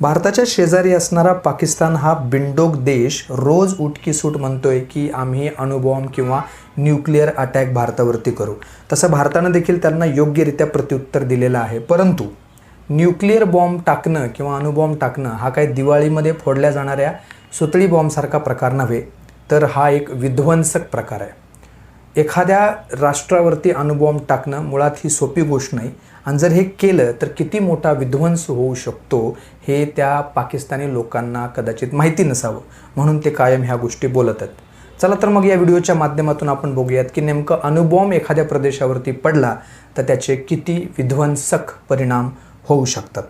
भारताच्या शेजारी असणारा पाकिस्तान हा बिंडोक देश रोज उठकी सूट म्हणतोय की आम्ही अणुबॉम्ब किंवा न्यूक्लिअर अटॅक भारतावरती करू. तसं भारतानं देखील त्यांना योग्यरित्या प्रत्युत्तर दिलेलं आहे. परंतु न्यूक्लिअर बॉम्ब टाकणं किंवा अणुबॉम्ब टाकणं हा काही दिवाळीमध्ये फोडल्या जाणाऱ्या सुतळी बॉम्बसारखा प्रकार नव्हे तर हा एक विध्वंसक प्रकार आहे. एखाद्या राष्ट्रावरती अणुबॉम्ब टाकणं मुळात ही सोपी गोष्ट नाही. आणि जर हे केलं तर किती मोठा विध्वंस होऊ शकतो हे त्या पाकिस्तानी लोकांना कदाचित माहिती नसावं. म्हणून ते कायम ह्या गोष्टी बोलत आहेत चला तर मग या व्हिडिओच्या माध्यमातून आपण बघूयात की नेमकं अणुबॉम्ब एखाद्या प्रदेशावरती पडला तर त्याचे किती विध्वंसक परिणाम होऊ शकतात.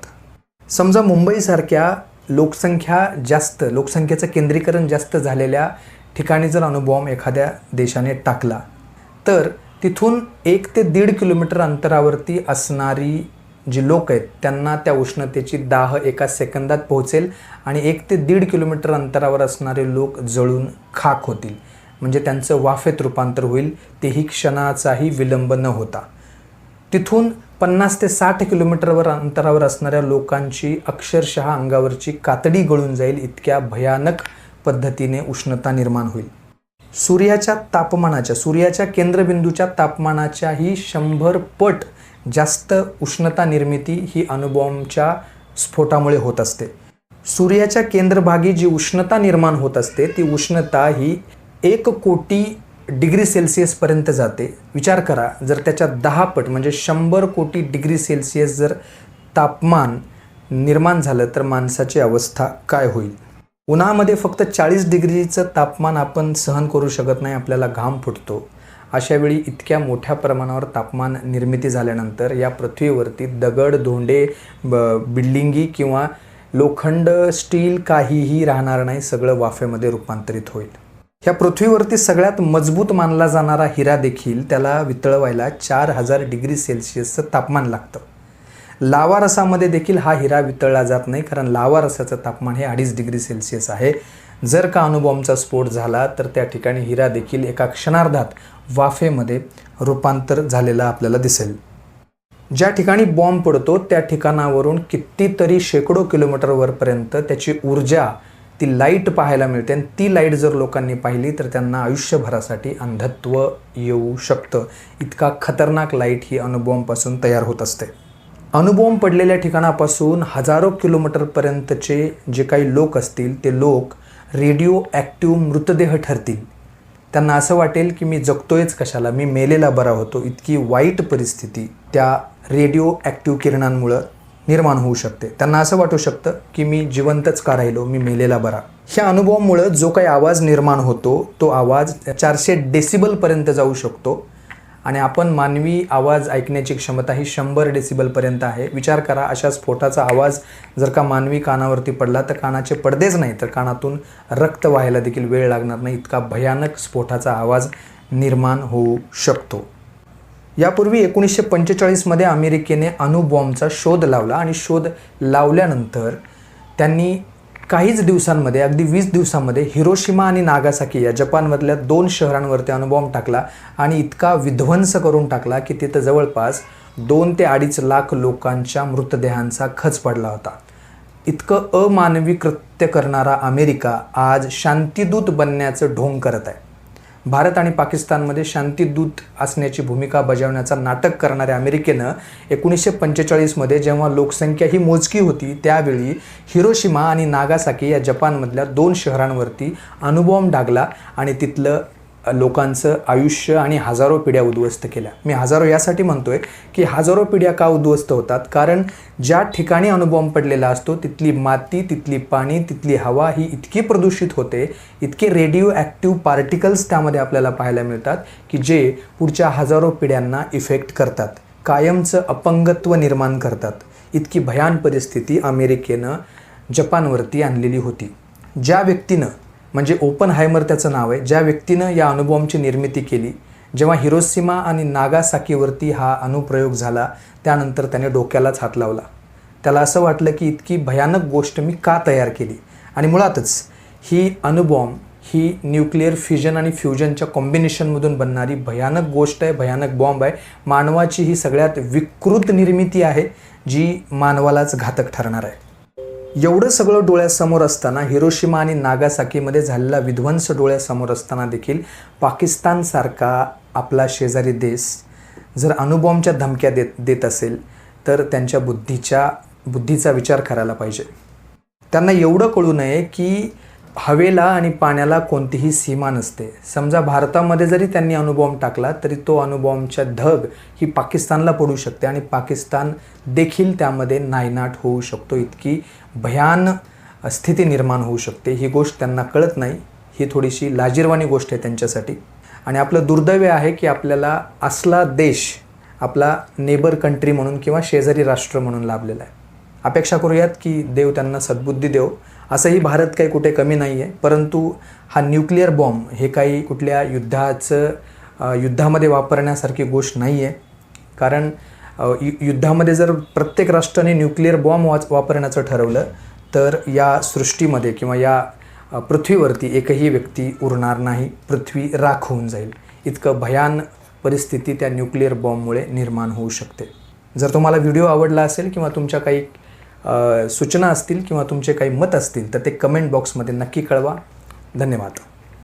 समजा मुंबईसारख्या लोकसंख्या जास्त लोकसंख्येचं केंद्रीकरण जास्त झालेल्या ठिकाणी जर अणुबॉम्ब एखाद्या देशाने टाकला तर तिथून एक ते दीड किलोमीटर अंतरावरती असणारी जी लोक आहेत त्यांना त्या उष्णतेची दाह एका सेकंदात पोहोचेल आणि एक ते दीड किलोमीटर अंतरावर असणारे लोक जळून खाक होतील. म्हणजे त्यांचं वाफेत रूपांतर होईल तेही क्षणाचाही विलंब न होता. तिथून पन्नास ते साठ किलोमीटरवर अंतरावर असणाऱ्या लोकांची अक्षरशः अंगावरची कातडी गळून जाईल इतक्या भयानक पद्धतीने उष्णता निर्माण होईल. सूर्याच्या तापमानाच्या सूर्याच्या केंद्रबिंदूच्या तापमानाच्याही शंभर पट जास्त उष्णता निर्मिती ही अणुबॉम्बच्या स्फोटामुळे होत असते. सूर्याच्या केंद्रभागी जी उष्णता निर्माण होत असते ती उष्णता ही एक कोटी डिग्री सेल्सिअसपर्यंत जाते. विचार करा जर त्याच्या दहा पट म्हणजे शंभर कोटी डिग्री सेल्सिअस जर तापमान निर्माण झालं तर माणसाची अवस्था काय होईल? उन्हामध्ये फक्त चाळीस डिग्रीचं तापमान आपण सहन करू शकत नाही आपल्याला घाम फुटतो. अशा वेळी इतक्या मोठ्या प्रमाणावर तापमान निर्मिती झाल्यानंतर या पृथ्वीवरती दगड धोंडे ब बिल्डिंगी किंवा लोखंड स्टील काहीही राहणार नाही सगळं वाफेमध्ये रूपांतरित होईल. ह्या पृथ्वीवरती सगळ्यात मजबूत मानला जाणारा हिरा देखील त्याला वितळवायला चार हजार डिग्री सेल्सिअसचं तापमान लागतं. लावा रसामध्ये देखील हा हिरा वितळला जात नाही कारण लावा रसाचं तापमान हे अडीच डिग्री सेल्सिअस आहे. जर का अणुबॉम्बचा स्फोट झाला तर त्या ठिकाणी हिरा देखील एका क्षणार्धात वाफेमध्ये रूपांतर झालेला आपल्याला दिसेल. ज्या ठिकाणी बॉम्ब पडतो त्या ठिकाणावरून कितीतरी शेकडो किलोमीटरवरपर्यंत त्याची ऊर्जा ती लाइट पाहायला मिळते. आणि ती लाइट जर लोकांनी पाहिली तर त्यांना आयुष्यभरासाठी अंधत्व येऊ शकतं. इतका खतरनाक लाइट ही अणुबॉम्बपासून तयार होत असते. अणुबॉम्ब पडलेल्या ठिकाणापासून हजारो किलोमीटरपर्यंतचे जे काही लोक असतील ते लोक रेडिओ ॲक्टिव्ह मृतदेह ठरतील. त्यांना असं वाटेल की मी जगतोयच कशाला मी मेलेला बरा होतो. इतकी वाईट परिस्थिती त्या रेडिओ ॲक्टिव्ह किरणांमुळं निर्माण होऊ शकते. त्यांना असं वाटू शकतं की मी जिवंतच का राहिलो मी मेलेला बरा. ह्या अनुभवामुळं जो काही आवाज निर्माण होतो तो आवाज चारशे डेसिबलपर्यंत जाऊ शकतो. आणि आपण मानवी आवाज ऐकण्याची क्षमता ही शंभर डेसिबलपर्यंत आहे. विचार करा अशा स्फोटाचा आवाज जर का मानवी कानावरती पडला तर कानाचे पडदेच नाही तर कानातून रक्त व्हायला देखील वेळ लागणार नाही. इतका भयानक स्फोटाचा आवाज निर्माण होऊ शकतो. यापूर्वी एकोणीसशे पंचेचाळीसमध्ये अमेरिकेने अणुबॉम्बचा शोध लावला आणि शोध लावल्यानंतर त्यांनी काहीच दिवसांमध्ये अगदी वीस दिवसांमध्ये हिरोशिमा आणि नागासाकी या जपानमधल्या दोन शहरांवरती अणुबॉम्ब टाकला आणि इतका विध्वंस करून टाकला की तिथं जवळपास दोन ते अडीच लाख लोकांच्या मृतदेहांचा खच पडला होता. इतकं अमानवी कृत्य करणारा अमेरिका आज शांतिदूत बनण्याचं ढोंग करत आहे. भारत आणि पाकिस्तानमध्ये शांतीदूत असण्याची भूमिका बजावण्याचा नाटक करणाऱ्या अमेरिकेनं एकोणीसशे पंचेचाळीसमध्ये जेव्हा लोकसंख्या ही मोजकी होती त्यावेळी हिरोशिमा आणि नागासाकी या जपानमधल्या दोन शहरांवरती अणुबॉम्ब डागला आणि तिथलं लोकांचं आयुष्य आणि हजारो पिढ्या उद्ध्वस्त केल्या. मी हजारो यासाठी म्हणतोय की हजारो पिढ्या का उद्ध्वस्त होतात? कारण ज्या ठिकाणी अणुबॉम्ब पडलेला असतो तिथली माती तिथली पाणी तिथली हवा ही इतकी प्रदूषित होते इतके रेडिओ ॲक्टिव्ह पार्टिकल्स त्यामध्ये आपल्याला पाहायला मिळतात की जे पुढच्या हजारो पिढ्यांना इफेक्ट करतात. कायमचं अपंगत्व निर्माण करतात. इतकी भयान परिस्थिती अमेरिकेनं जपानवरती आणलेली होती. ज्या व्यक्तीनं म्हणजे ओपन हायमर त्याचं नाव आहे ज्या व्यक्तीनं या अणुबॉम्बची निर्मिती केली. जेव्हा हिरोसीमा आणि नागासाकीवरती हा अणुप्रयोग झाला त्यानंतर त्याने डोक्यालाच हात लावला. त्याला असं वाटलं की इतकी भयानक गोष्ट मी का तयार केली? आणि मुळातच ही अणुबॉम्ब ही न्यूक्लिअर फ्युजन आणि फ्युजनच्या कॉम्बिनेशनमधून बनणारी भयानक गोष्ट आहे भयानक बॉम्ब आहे. मानवाची ही सगळ्यात विकृत निर्मिती आहे जी मानवालाच घातक ठरणार आहे. एवढं सगळं डोळ्यासमोर असताना हिरोशिमा आणि नागासाकीमध्ये झालेला विध्वंस डोळ्यासमोर असताना देखील पाकिस्तानसारखा आपला शेजारी देश जर अणुबॉम्बच्या धमक्या देत देत असेल तर त्यांच्या बुद्धीच्या बुद्धीचा विचार करायला पाहिजे. त्यांना एवढं कळू नये की हवेला आणि पाण्याला कोणतीही सीमा नसते. समजा भारतामध्ये जरी त्यांनी अणुबॉम्ब टाकला तरी तो अणुबॉम्बच्या धग ही पाकिस्तानला पडू शकते आणि पाकिस्तान देखील त्यामध्ये नायनाट होऊ शकतो. इतकी भयान स्थिती निर्माण होऊ शकते. ही गोष्ट त्यांना कळत नाही. ही थोडीशी लाजीरवाणी गोष्ट आहे त्यांच्यासाठी. आणि आपलं दुर्दैव आहे की आपल्याला असला देश आपला नेबर कंट्री म्हणून किंवा शेजारी राष्ट्र म्हणून लाभलेला आहे. अपेक्षा करूयात की देव त्यांना सद्बुद्धी देव. असंही भारत काही कुठे कमी नाही आहे परंतु हा न्यूक्लिअर बॉम्ब हे काही कुठल्या युद्धाचं युद्धामध्ये वापरण्यासारखी गोष्ट नाही आहे कारण यु- युद्धामध्ये जर प्रत्येक राष्ट्राने न्यूक्लिअर बॉम्ब वाच वापरण्याचं ठरवलं तर या सृष्टीमध्ये किंवा या पृथ्वीवरती एकही व्यक्ती उरणार नाही पृथ्वी राख होऊन जाईल. इतकं भयान परिस्थिती त्या न्यूक्लिअर बॉम्बमुळे निर्माण होऊ शकते. जर तुम्हाला व्हिडिओ आवडला असेल किंवा तुमच्या काही सूचना असतील किंवा तुमचे काही मत असतील तर ते कमेंट बॉक्समध्ये नक्की कळवा. धन्यवाद.